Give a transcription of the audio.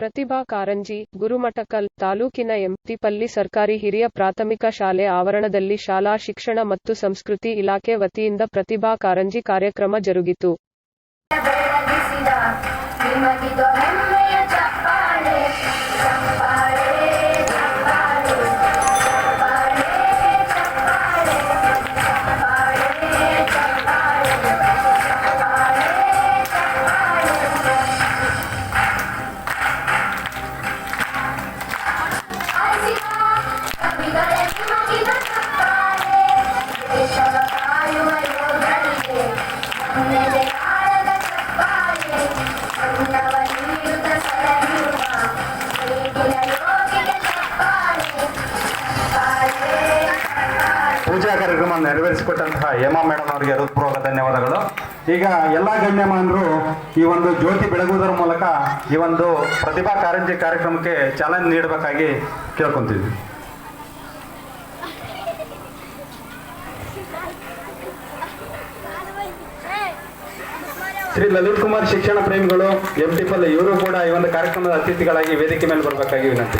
ಪ್ರತಿಭಾ ಕಾರಂಜಿ, ಗುರುಮಠಕಲ್, ತಾಲೂಕಿನ ಎಂತಿಪಲ್ಲಿ ಸರ್ಕಾರಿ ಹಿರಿಯ ಪ್ರಾಥಮಿಕ ಶಾಲೆ ಆವರಣದಲ್ಲಿ ಶಾಲಾ ಶಿಕ್ಷಣ ಮತ್ತು ಸಂಸ್ಕೃತಿ ಇಲಾಖೆ ವತಿಯಿಂದ ಪ್ರತಿಭಾ ಕಾರಂಜಿ ಕಾರ್ಯಕ್ರಮ ಜರುಗಿತು. ಪೂಜಾ ಕಾರ್ಯಕ್ರಮ ನೆರವೇರಿಸಿಕೊಟ್ಟಂತಹ ಹೇಮಾ ಮೇಡಮ್ ಅವರಿಗೆ ಹೃತ್ಪೂರ್ವಕ ಧನ್ಯವಾದಗಳು. ಈಗ ಎಲ್ಲ ಗಣ್ಯಮಾನರು ಈ ಒಂದು ಜ್ಯೋತಿ ಬೆಳಗುವುದರ ಮೂಲಕ ಈ ಒಂದು ಪ್ರತಿಭಾ ಕಾರಂಜಿ ಕಾರ್ಯಕ್ರಮಕ್ಕೆ ಚಾಲನೆ ನೀಡಬೇಕಾಗಿ ಕೇಳ್ಕೊಂತೀವಿ ಶ್ರೀ ಲಲಿತ್ ಕುಮಾರ್ ಶಿಕ್ಷಣ ಪ್ರೇಮಿಗಳು ಎಂ ಟಿಪಲ್ ಇವರು ಕೂಡ ಈ ಒಂದು ಕಾರ್ಯಕ್ರಮದ ಅತಿಥಿಗಳಾಗಿ ವೇದಿಕೆ ಮೇಲೆ ಬರಬೇಕಾಗಿ ವಿನಂತಿ.